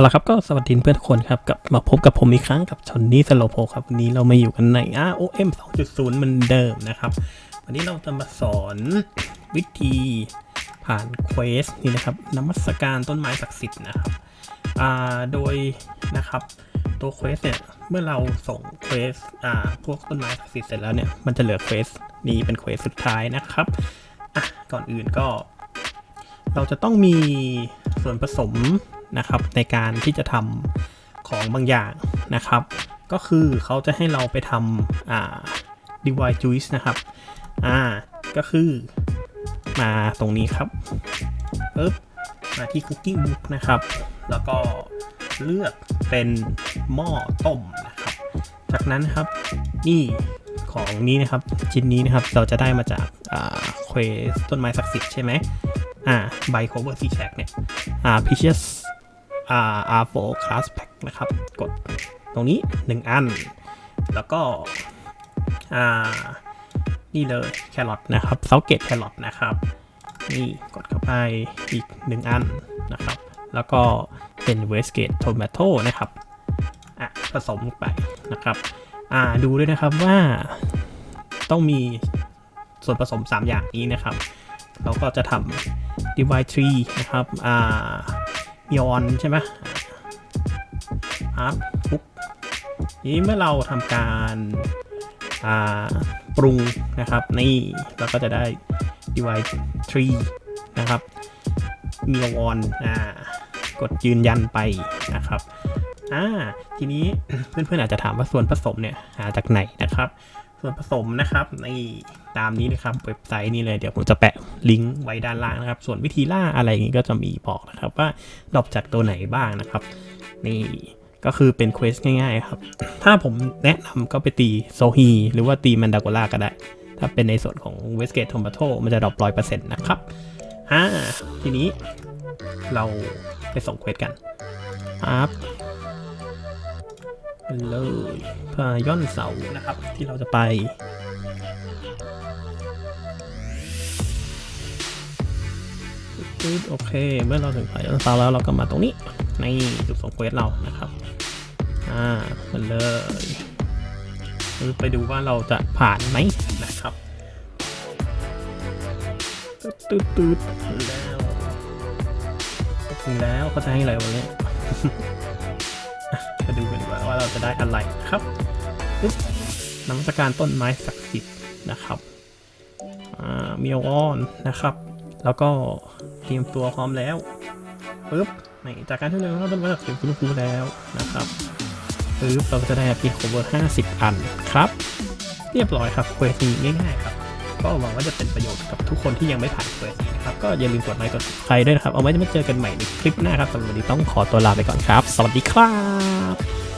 เอาละครับก็สวัสดีเพื่อนทุกคนครับกลับมาพบกับผมอีกครั้งกับชอนนี่สโลโพครับวันนี้เรามาอยู่กันใน ROM 2.0เหมือนเดิมนะครับ วันนี้เราจะมาสอนวิธีผ่านเควสนี่นะครับนมัสการต้นไม้ศักดิ์สิทธิ์นะครับโดยนะครับตัวเควสเนี่ยเมื่อเราส่งเควสพวกต้นไม้ศักดิ์สิทธิ์เสร็จแล้วเนี่ยมันจะเหลือเควสนี้เป็นเควสสุดท้ายนะครับอะก่อนอื่นก็ เราจะต้องมีส่วนผสม นะครับในการที่จะทำของบางอย่างนะครับ ก็คือเขาจะให้เราไปทำอ่า divine juice นะครับอ่าก็คือมาตรงนี้ครับปึ๊บมาที่ cooking book นะครับ แล้วก็เลือกเป็นหม้อต้มนะครับ จากนั้นครับนี่ของนี้นะครับชิ้นนี้นะครับเราจะได้มาจากอ่าเควสต้นไม้ศักดิ์สิทธิ์ใช่ไหมอ่าใบ cover c check เนี่ยอ่า peaches r4 class pack นะครับ กดตรงนี้ 1 อัน แล้วก็อานี่เลยแครอทนะครับเซาเกตแครอทนะครับ นี่กดเข้าไปอีก 1 อันนะครับ แล้วก็เป็นเวสเกตโทมาโตนะครับอะผสมลงไปนะครับอ่าดูด้วยนะครับว่าต้องมีส่วนผสม 3 อย่างนี้นะครับ เราก็จะทำ divide tree นะครับอ่า y o n ใช่ไหมอาร์ตปุ๊บนี้เมื่อเราทำการาปรุงนะครับนี่เราก็จะได้ divide tree นะครับมี o n อ่ากดยืนยันไปนะครับอ่าทีนี้เพื่อนๆอาจจะถามว่าส่วนผสมเนี่ยหาจากไหนนะครับ ส่วนผสมนะครับในตามนี้นะครับเว็บไซต์นี้เลยเดี๋ยวผมจะแปะลิงก์ไว้ด้านล่างนะครับ ส่วนวิธีล่าอะไรอย่างนี้ก็จะมีบอกนะครับว่าดรอปจากตัวไหนบ้างนะครับ นี่ก็คือเป็นเควสง่ายๆครับ ถ้าผมแนะนำก็ไปตีโซฮีหรือว่าตีแมนดาโกล่าก็ได้ ถ้าเป็นในส่วนของเวสเกตโทมาโตมันจะดรอปร้อยเปอร์เซ็นต์นะครับอ่าทีนี้เราไปส่งเควสกันครับ เลยพาย่อนเสานะครับ ที่เราจะไปปึ๊บโอเค เมื่อเราถึงพาย่อนเสาแล้วเราก็มาตรงนี้ในจุดส่งเควสเรานะครับ อ่ามันเลยไปดูว่าเราจะผ่านไหมนะครับตืดตืดแล้วถึงแล้วเขาจะให้อะไรวะเนี่ เราจะได้อะไรครับปึ๊บนมัสการต้นไม้ศักดิ์สิทธิ์นะครับอ่ามีออนนะครับ แล้วก็เตรียมตัวพร้อมแล้วปึ๊บนี่จากการที่เราต้นไม้ศักดิ์สิทธิ์คุณครูแล้วนะครับปึ๊บเราจะได้พีโคเวอร์50 อันครับ เรียบร้อยครับเควสนี้ง่ายๆครับก็หวังว่าจะเป็นประโยชน์กับทุกคนที่ยังไม่ผ่านเควสีนะครับ ก็อย่าลืมกดไลค์กดใครด้วยนะครับ เอาไว้จะมาเจอกันใหม่ในคลิปหน้าครับสำหรับวันนี้ต้องขอตัวลาไปก่อนครับ สวัสดีครับ